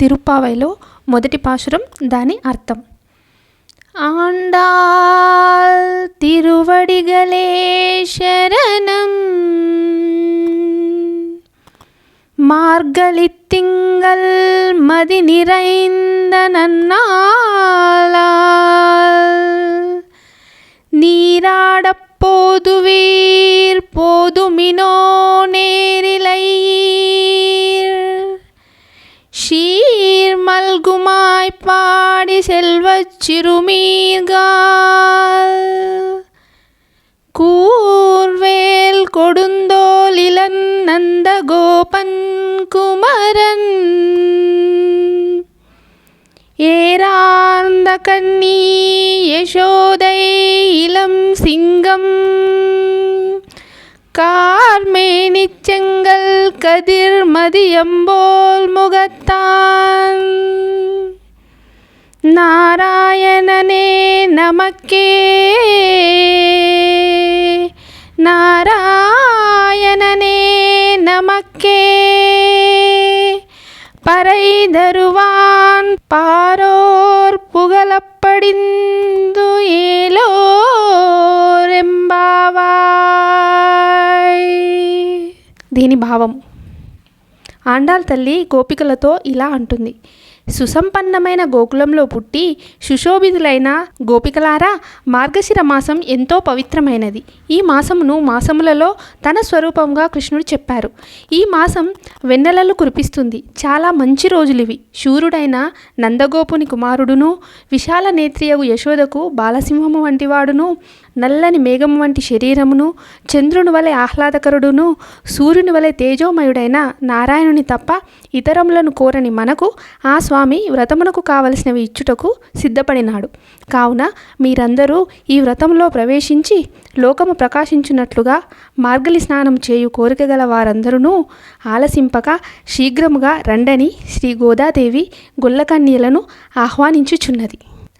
తిరుప్పావైలో మొదటి పాశురం దాని అర్థం ఆండాల్ తిరువడిగలే శరణం மார்கழித்திங்கள் மதி நிறைந்த நன்னாளால் நீராடப் போதுவீர் போதுமினோ நல்குமாய் பாடி செல்வச் சிறுமீர்கால் கூர்வேல் கொடுந்தோலிலன் நந்த கோபன் குமரன். ஏரார்ந்த கண்ணி யசோதை இளம் சிங்கம். கார்மேனிச்செங்கல் கதிர் மதியம்போல் முகத்தான் நாராயணனே நமக்கே நாராயணனே நமக்கே பறை தருவான் பாரோர் புகழப்படிந்து ఏలోరెంబావాయ్ దీని భావం ఆండాల్ తల్లి గోపికలతో ఇలా అంటుంది సుసంపన్నమైన గోకులంలో పుట్టి సుశోభితులైన గోపికలారా మార్గశిర మాసం ఎంతో పవిత్రమైనది. ఈ మాసమును మాసములలో తన స్వరూపంగా కృష్ణుడు చెప్పారు. ఈ మాసం వెన్నెలలు కురిపిస్తుంది. చాలా మంచి రోజులు ఇవి శూరుడైన నందగోపుని కుమారుడును విశాల నేత్రియగు యశోదకు బాలసింహము వంటివాడును నల్లని మేఘం వంటి శరీరమును చంద్రుని వలె ఆహ్లాదకరుడును సూర్యుని వలె తేజోమయుడైన నారాయణుని తప్ప ఇతరములను కోరని మనకు ఆ స్వామి వ్రతమునకు కావలసినవి ఇచ్చుటకు సిద్ధపడినాడు. కావున మీరందరూ ఈ వ్రతంలో ప్రవేశించి లోకము ప్రకాశించున్నట్లుగా మార్గలి స్నానం చేయు కోరిక గల వారందరూ ఆలసింపక శీఘ్రముగా రండని శ్రీ గోదాదేవి గొల్లకన్యలను ఆహ్వానించుచున్నది.